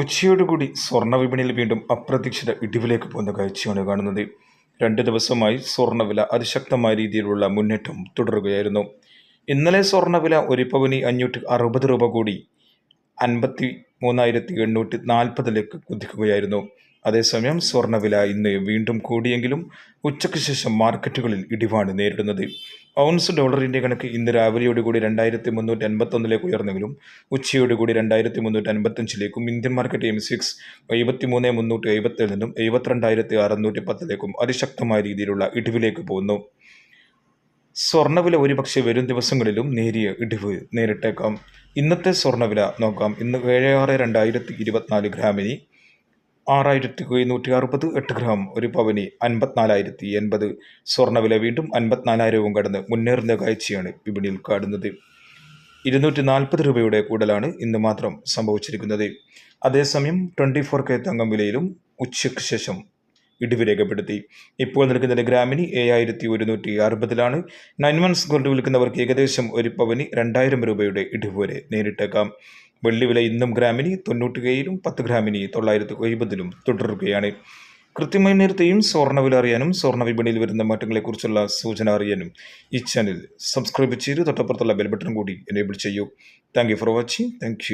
ഉച്ചയോടുകൂടി സ്വർണ വിപണിയിൽ വീണ്ടും അപ്രതീക്ഷിത ഇടിവിലേക്ക് പോകുന്ന കാഴ്ചയാണ് കാണുന്നത്. രണ്ട് ദിവസമായി സ്വർണവില അതിശക്തമായ രീതിയിലുള്ള മുന്നേറ്റം തുടരുകയായിരുന്നു. ഇന്നലെ സ്വർണവില ഒരു പവനി അഞ്ഞൂറ്റി അറുപത് രൂപ കൂടി അൻപത്തി മൂന്നായിരത്തി എണ്ണൂറ്റി നാൽപ്പതിലേക്ക് കുതിക്കുകയായിരുന്നു. അതേസമയം സ്വർണവില ഇന്ന് വീണ്ടും കൂടിയെങ്കിലും ഉച്ചയ്ക്ക് ശേഷം മാർക്കറ്റുകളിൽ ഇടിവാണ് നേരിടുന്നത്. ഔൺസ് ഡോളറിന്റെ കണക്ക് ഇന്ന് രാവിലെയോടുകൂടി രണ്ടായിരത്തി മുന്നൂറ്റി അൻപത്തൊന്നിലേക്ക് ഉയർന്നെങ്കിലും ഉച്ചയോടുകൂടി രണ്ടായിരത്തി മുന്നൂറ്റി അൻപത്തഞ്ചിലേക്കും ഇന്ത്യൻ മാർക്കറ്റ് എം സിക്സ് എഴുപത്തി മൂന്ന് മുന്നൂറ്റി എഴുപത്തേഴിൽ നിന്നും എഴുപത്തിരണ്ടായിരത്തി അറുന്നൂറ്റി പത്തിലേക്കും അതിശക്തമായ രീതിയിലുള്ള ഇടിവിലേക്ക് പോകുന്നു. സ്വർണവില ഒരുപക്ഷെ വരും ദിവസങ്ങളിലും നേരിയ ഇടിവ് നേരിട്ടേക്കാം. ഇന്നത്തെ സ്വർണവില നോക്കാം. ഇന്ന് ഏഴ് ആറ് രണ്ടായിരത്തി ഇരുപത്തിനാല് ഗ്രാമിന് ആറായിരത്തി എഴുന്നൂറ്റി അറുപത് എട്ട് ഗ്രാം ഒരു പവനി അൻപത്തിനാലായിരത്തി എൺപത് സ്വർണവില വീണ്ടും അൻപത്തിനാലായിരവും കടന്ന് മുന്നേറുന്ന കാഴ്ചയാണ് വിപണിയിൽ കാണുന്നത്. ഇരുന്നൂറ്റി നാൽപ്പത് രൂപയുടെ കൂടലാണ് ഇന്ന് മാത്രം സംഭവിച്ചിരിക്കുന്നത്. അതേസമയം ട്വന്റി ഫോർ കെ തങ്കം വിലയിലും ഉച്ചയ്ക്ക് ശേഷം ഇടിവ് രേഖപ്പെടുത്തി. ഇപ്പോൾ നിൽക്കുന്നത് ഗ്രാമിന് ഏഴായിരത്തി ഒരുന്നൂറ്റി അറുപതിലാണ് നയൻ മന്ത്സ് ഗോൾഡ് വിൽക്കുന്നവർക്ക് ഏകദേശം ഒരു പവന് രണ്ടായിരം രൂപയുടെ ഇടിവ് വരെ നേരിട്ടേക്കാം. വെള്ളി വില ഇന്നും ഗ്രാമിന് തൊണ്ണൂറ്റുകയിലും പത്ത് ഗ്രാമിന് തൊള്ളായിരത്തി എഴുപതിലും തുടരുകയാണ്. കൃത്യമായി നേരത്തെയും സ്വർണവില അറിയാനും സ്വർണ വിപണിയിൽ വരുന്ന മാറ്റങ്ങളെക്കുറിച്ചുള്ള സൂചന അറിയാനും ഈ ചാനൽ സബ്സ്ക്രൈബ് ചെയ്ത് തൊട്ടപ്പുറത്തുള്ള ബെൽ ബട്ടൺ കൂടി എനേബിൾ ചെയ്യൂ. Thank for watching thank